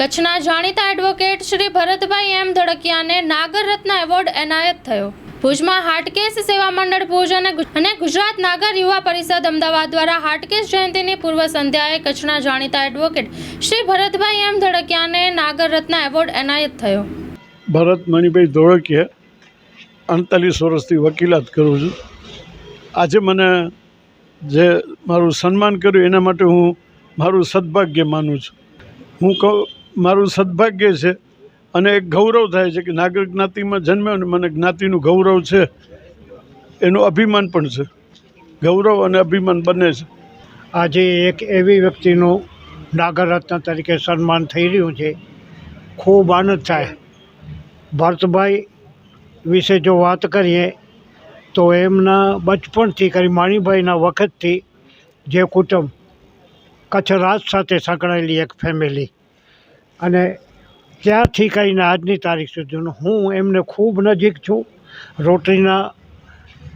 કચ્છના જાણીતા advocate Shri Bharatbhai M ધડકિયાને નાગર રત્ન એવોર્ડ એનાયત થયો. ભુજમાં હાટકેસ સેવા મંડળ ભુજ અને ગુજરાત નાગર યુવા પરિષદ અમદાવાદ દ્વારા હાટકેસ જયંતિની પૂર્વ સંધ્યાએ કચ્છના જાણીતા એડવોકેટ શ્રી ભરતભાઈ એમ ધડકિયાને નાગર રત્ન એવોર્ડ એનાયત થયો. ભરત મણિભાઈ ધોળકિયા અડતાલીસ વર્ષથી વકીલાત કરું છું. આજે મને જે મારું સન્માન કર્યું એના માટે હું મારું સદભાગ્ય માનું છું. હું કહું મારું સદભાગ્ય છે અને એક ગૌરવ થાય છે કે નાગર જ્ઞાતિમાં જન્મ્યો અને મને જ્ઞાતિનું ગૌરવ છે, એનું અભિમાન પણ છે. ગૌરવ અને અભિમાન બંને છે. આજે એક એવી વ્યક્તિનું નાગર રત્ન તરીકે સન્માન થઈ રહ્યું છે. ખૂબ આનંદ થાય. ભરતભાઈ વિશે જો વાત કરીએ, તો એમના બચપણથી કરી માણીભાઈના વખતથી જે કુટુંબ કચ્છ રાજ સાથે સંકળાયેલી એક ફેમિલી અને ત્યારથી કરીને આજની તારીખ સુધીનું હું એમને ખૂબ નજીક છું. રોટરીના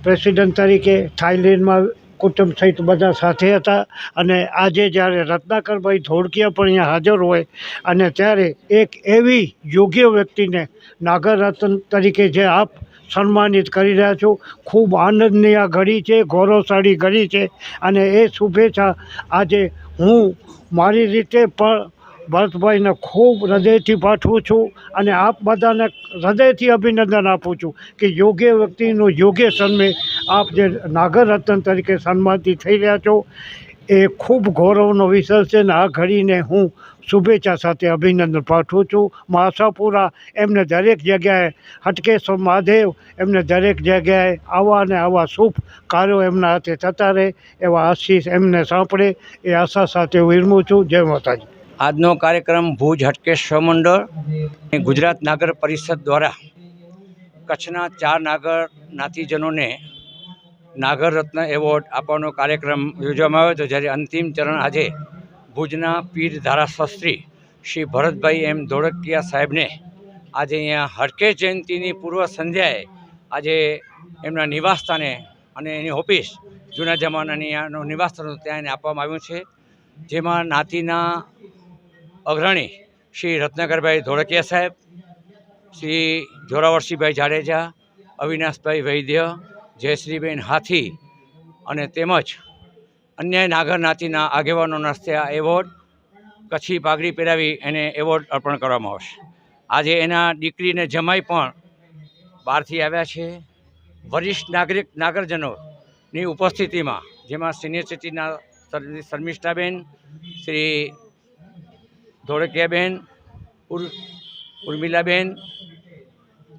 પ્રેસિડેન્ટ તરીકે થાઈલેન્ડમાં કુટુંબ સહિત બધા સાથે હતા અને આજે જ્યારે રત્નાકરભાઈ ધોળકિયા પણ અહીંયા હાજર હોય અને ત્યારે એક એવી યોગ્ય વ્યક્તિને નાગર રત્ન તરીકે જે આપ સન્માનિત કરી રહ્યા છો, ખૂબ આનંદની આ ઘડી છે, ગૌરવશાળી ઘડી છે અને એ શુભેચ્છા આજે હું મારી રીતે પણ ભરતભાઈને ખૂબ હૃદયથી પાઠવું છું અને આપ બધાને હૃદયથી અભિનંદન આપું છું કે યોગ્ય વ્યક્તિનું યોગ્ય સન્મે આપ જે નાગર રત્ન તરીકે સન્માનિત થઈ રહ્યા છો, એ ખૂબ ગૌરવનો વિષય છે ને આ ઘડીને હું શુભેચ્છા સાથે અભિનંદન પાઠવું છું. મા એમને દરેક જગ્યાએ, હટકેશ્વર મહાદેવ એમને દરેક જગ્યાએ આવા ને આવા શુભ કાર્યો એમના હાથે થતા રહે એવા આશીષ એમને સાંપડે એ આશા સાથે વિરમું છું. જય માતાજી. આજનો કાર્યક્રમ ભુજ હટકેશ્વર મંડળ ગુજરાત નાગર પરિષદ દ્વારા કચ્છના ચાર નાગર નાતીજનોને નાગર રત્ન એવોર્ડ આપવાનો કાર્યક્રમ યોજવામાં આવ્યો હતો, જ્યારે અંતિમ ચરણ આજે ભુજના પીર ધારાશાસ્ત્રી શ્રી ભરતભાઈ એમ ધોળકિયા સાહેબને આજે અહીંયા હટકેશ જયંતિની પૂર્વ સંધ્યાએ આજે એમના નિવાસસ્થાને અને એની ઓફિસ જૂના જમાનાની નિવાસસ્થાન ત્યાં એને આપવામાં આવ્યું છે. જેમાં નાતીના અગ્રણી શ્રી રત્નાકરભાઈ ધોળકિયા સાહેબ, શ્રી જોરાવરસિંહભાઈ જાડેજા, અવિનાશભાઈ વૈદ્ય, જયશ્રીબેન હાથી અને તેમજ અન્ય નાગર નાતીના આગેવાનોના હસ્તે આ એવોર્ડ કચ્છી પાઘડી પહેરાવી એને એવોર્ડ અર્પણ કરવામાં આવશે. આજે એના દીકરીને જમાઈ પણ બહારથી આવ્યા છે. વરિષ્ઠ નાગરિક નાગરજનોની ઉપસ્થિતિમાં જેમાં સિનિયર સિટીના શર્મિષ્ઠાબેન, શ્રી ધોળકિયાબેન, ઉર, ઉર્મિલાબેન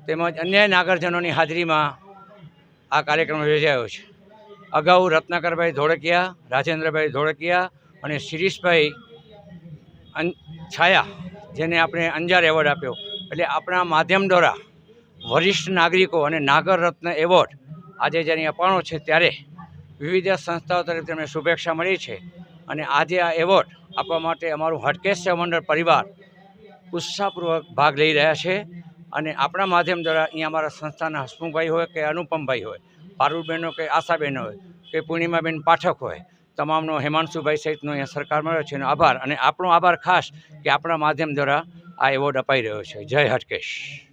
તેમજ અન્ય નાગરજનોની હાજરીમાં આ કાર્યક્રમ યોજાયો છે. અગાઉ રત્નાકરભાઈ ધોળકિયા, રાજેન્દ્રભાઈ ધોળકિયા અને શિરીષભાઈ છાયા, જેને આપણે અંજાર એવોર્ડ આપ્યો. એટલે આપણા માધ્યમ દ્વારા વરિષ્ઠ નાગરિકો અને નાગર રત્ન એવોર્ડ આજે જ્યારે અપાણો છે ત્યારે વિવિધ સંસ્થાઓ તરફથી તેમને શુભેચ્છા મળી છે. અને આજે આ એવોર્ડ આપવા માટે અમારું હટકેશ મંડળ પરિવાર ઉત્સાહપૂર્વક ભાગ લઈ રહ્યા છે અને આપણા માધ્યમ દ્વારા અહીંયા અમારા સંસ્થાના હસમુખભાઈ હોય કે અનુપમભાઈ હોય પારુલબેનો કે આશાબેન હોય, કે પૂર્ણિમાબેન પાઠક હોય, તમામનો હેમાંશુભાઈ સહિતનો અહીંયા સરકાર મળ્યો છે એનો આભાર અને આપણો આભાર ખાસ કે આપણા માધ્યમ દ્વારા આ એવોર્ડ અપાઈ રહ્યો છે. જય હટકેશ